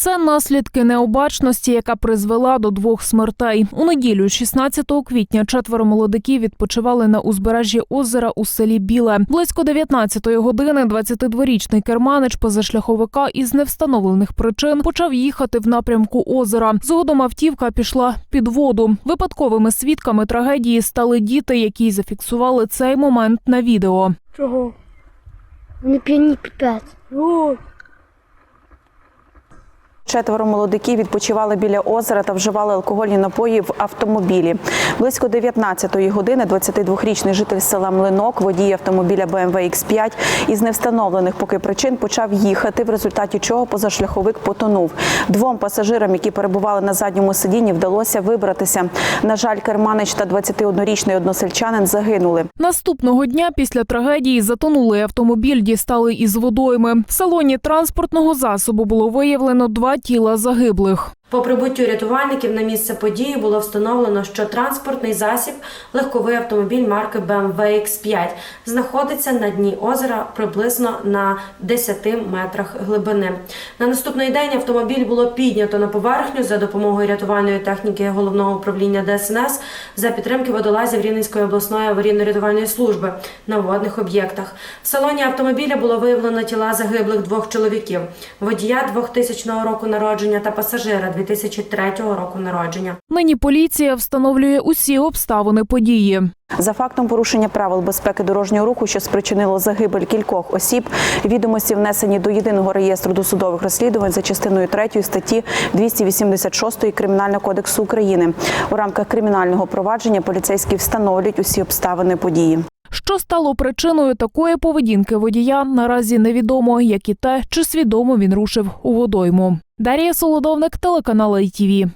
Це наслідки необачності, яка призвела до двох смертей. У неділю, 16 квітня, четверо молодиків відпочивали на узбережжі озера у селі Біле. Близько 19-ї години 22-річний керманич позашляховика із невстановлених причин почав їхати в напрямку озера. Згодом автівка пішла під воду. Випадковими свідками трагедії стали діти, які зафіксували цей момент на відео. Чого? Вони п'яні піпець. Четверо молодиків відпочивали біля озера та вживали алкогольні напої в автомобілі. Близько 19-ї години 22-річний житель села Млинок, водій автомобіля BMW X5 із невстановлених поки причин почав їхати, в результаті чого позашляховик потонув. Двом пасажирам, які перебували на задньому сидінні, вдалося вибратися. На жаль, керманич та 21-річний односельчанин загинули. Наступного дня після трагедії затонулий автомобіль дістали із водойми. В салоні транспортного засобу було виявлено два тіла загиблих. По прибуттю рятувальників на місце події було встановлено, що транспортний засіб, легковий автомобіль марки BMW X5, знаходиться на дні озера приблизно на 10 метрах глибини. На наступний день автомобіль було піднято на поверхню за допомогою рятувальної техніки головного управління ДСНС за підтримки водолазів Рівненської обласної аварійно-рятувальної служби на водних об'єктах. В салоні автомобіля було виявлено тіла загиблих двох чоловіків: водія 2000 року народження та пасажира 2003 року народження. Нині поліція встановлює усі обставини події. За фактом порушення правил безпеки дорожнього руху, що спричинило загибель кількох осіб, відомості внесені до єдиного реєстру досудових розслідувань за частиною 3 статті 286 Кримінального кодексу України. У рамках кримінального провадження поліцейські встановлюють усі обставини події. Що стало причиною такої поведінки водія, наразі невідомо, як і те, чи свідомо він рушив у водойму. Дар'я Солодовник, телеканал ITV.